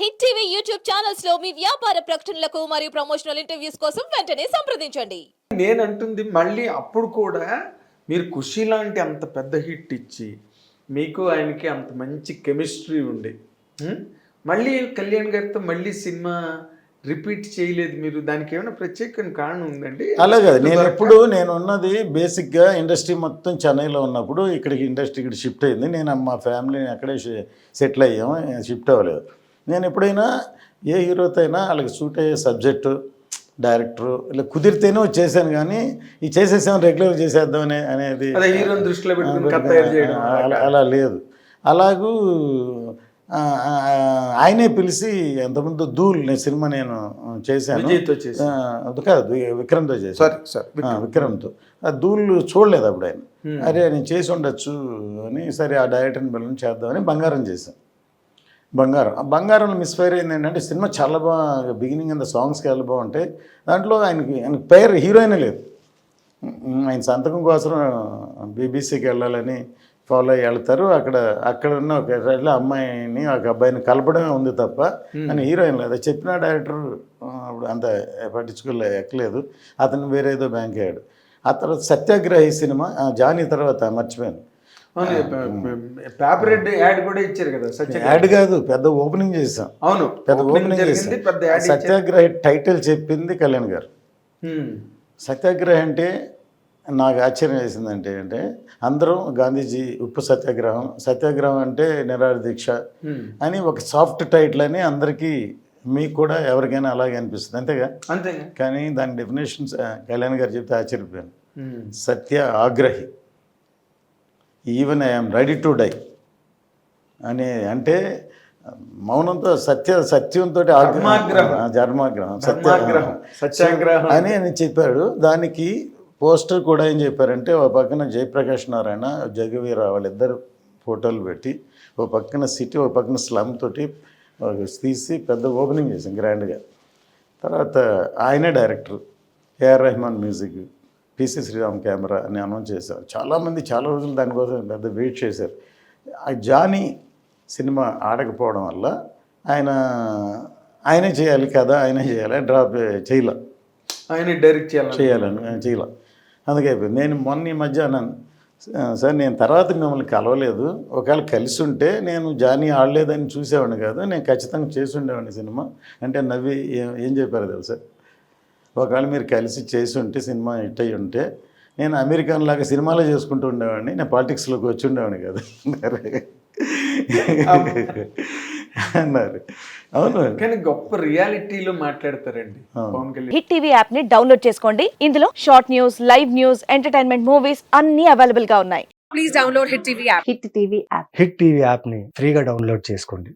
Hit TV YouTube ఛానల్స్లో మీ వ్యాపార ప్రకటనలకు మరియు ప్రమోషనల్ ఇంటర్వ్యూస్ కోసం వెంటనే సంప్రదించండి. నేను అంటుంది మళ్ళీ అప్పుడు కూడా మీరు ఖుషి లాంటి అంత పెద్ద హిట్ ఇచ్చి మీకు ఆయనకి అంత మంచి కెమిస్ట్రీ ఉండి? మళ్ళీ కళ్యాణ్ గారితో మళ్ళీ సినిమా రిపీట్ చేయలేదు మీరు దానికి ఏమైనా ప్రత్యేకమైన కారణం ఉందండి? అలాగే నేను ఎప్పుడు నేను ఉన్నది బేసిక్గా ఇండస్ట్రీ మొత్తం చెన్నైలో ఉన్నప్పుడు ఇక్కడికి ఇండస్ట్రీ ఇక్కడ షిఫ్ట్ అయింది. నేను మా ఫ్యామిలీని అక్కడే సెటిల్ అయ్యాము షిఫ్ట్ అవ్వలేదు. నేను ఎప్పుడైనా ఏ హీరోతో అయినా వాళ్ళకి సూట్ అయ్యే సబ్జెక్టు డైరెక్టరు ఇలా కుదిరితేనే చేశాను కానీ ఈ చేసేసాం రెగ్యులర్ చేసేద్దాం అనే అనేది హీరోని దృష్టిలో అలా. అలా లేదు. అలాగూ ఆ, ఆ, ఆయనే పిలిచి ఎంతమంది ధూల్ నేను సినిమా నేను చేశాను. కాదు విక్రమ్తో చేశాను. సారీ సార్ ఆ, విక్రమ్తో. ఆ ధూళ్ళు చూడలేదు అప్పుడు ఆయన. అరే నేను చేసి ఉండొచ్చు అని సరే ఆ డైరెక్టర్ని పిల్లలు చేద్దామని బంగారం చేశాను. బంగారం. ఆ బంగారంలో మిస్ఫైర్ అయింది ఏంటంటే సినిమా చాలా బాగా బిగినింగ్ అంత సాంగ్స్ చాలా బాగుంటాయి దాంట్లో ఆయనకి ఆయనకి పేరు హీరోయినే లేదు. ఆయన సంతకం కోసం బీబీసీకి వెళ్ళాలని ఫాలో అయ్యి వెళ్తారు. అక్కడ అక్కడ ఉన్న ఒక అమ్మాయిని ఒక అబ్బాయిని కలపడమే ఉంది తప్ప అని హీరోయిన్ లేదు. చెప్పిన డైరెక్టర్ అప్పుడు అంత పట్టించుకోలే ఎక్కలేదు. అతను వేరే ఏదో బ్యాంక్ అయ్యాడు. ఆ తర్వాత సత్యాగ్రహి సినిమా జానీ తర్వాత మర్చిపోయాను. పేపర్ రెడ్ యాడ్ కూడా ఇచ్చారు కదా యాడ్ కాదు పెద్ద ఓపెనింగ్ చేసాం అవును పెద్ద ఓపెనింగ్ పెద్ద సత్యాగ్రహి టైటిల్ చెప్పింది కళ్యాణ్ గారు. సత్యాగ్రహం అంటే నాకు ఆశ్చర్యం వేసిందంటే అంటే అందరం గాంధీజీ ఉప్పు సత్యాగ్రహం సత్యాగ్రహం అంటే నిరాహార దీక్ష అని ఒక సాఫ్ట్ టైటిల్ అని అందరికీ మీకు కూడా ఎవరికైనా అలాగే అనిపిస్తుంది. అంతేగా? అంతే కానీ దాని డెఫినేషన్స్ కళ్యాణ్ గారు చెప్తే ఆశ్చర్యపోయాను. సత్య ఆగ్రహి. Even I'm ready to die అనే అంటే మౌనంతో సత్య సత్యంతో ధర్మాగ్రహం. ధర్మాగ్రహం సత్య ధర్మాగ్రహం సత్యాగ్రహం. అని ఆయన చెప్పాడు దానికి పోస్టర్ కూడా ఏం చెప్పారంటే ఒక పక్కన జయప్రకాష్ నారాయణ జగవీర వాళ్ళిద్దరు ఫోటోలు పెట్టి ఒక పక్కన సిటీ ఒక పక్కన స్లమ్ తోటి తీసి పెద్ద ఓపెనింగ్ చేసాం గ్రాండ్గా. తర్వాత ఆయనే director A R Rahman music. P C Sreeram camera అని అనౌన్స్ చేశారు. చాలామంది చాలా రోజులు దానికోసం పెద్ద వెయిట్ చేశారు. ఆ జానీ సినిమా ఆడకపోవడం వల్ల ఆయన ఆయనే చేయాలి కదా ఆయనే చేయాలి డ్రాప్ చేయలే. ఆయన డైరెక్ట్ చేయాలి. చేయాలని చేయాల. అందుకే నేను మొన్న ఈ మధ్య అన్నాను సార్ నేను తర్వాత మిమ్మల్ని కలవలేదు. ఒకవేళ కలిసి ఉంటే నేను జానీ ఆడలేదని చూసేవాడిని కాదు నేను ఖచ్చితంగా చేసి ఉండేవాడిని సినిమా. అంటే నవ్వి ఏం ఏం చెప్పారు తెలుసా? ఒకవేళ మీరు కలిసి చేసి ఉంటే సినిమా హిట్ అయ్యి ఉంటే నేను అమెరికన్ లాగా సినిమాలో చేసుకుంటూ ఉండేవాడిని. నేను పాలిటిక్స్లోకి వచ్చి ఉండేవాడిని కాదు. అన్నారు. అవును. కానీ గొప్ప రియాలిటీలో మాట్లాడతారండి. పవన్ కళ్యాణ్. హిట్ టీవీ యాప్ని డౌన్లోడ్ చేసుకోండి. ఇందులో short news live news entertainment movies అన్ని అవైలబుల్గా ఉన్నాయి. హిట్ టీవీ యాప్ని ఫ్రీగా డౌన్లోడ్ చేసుకోండి.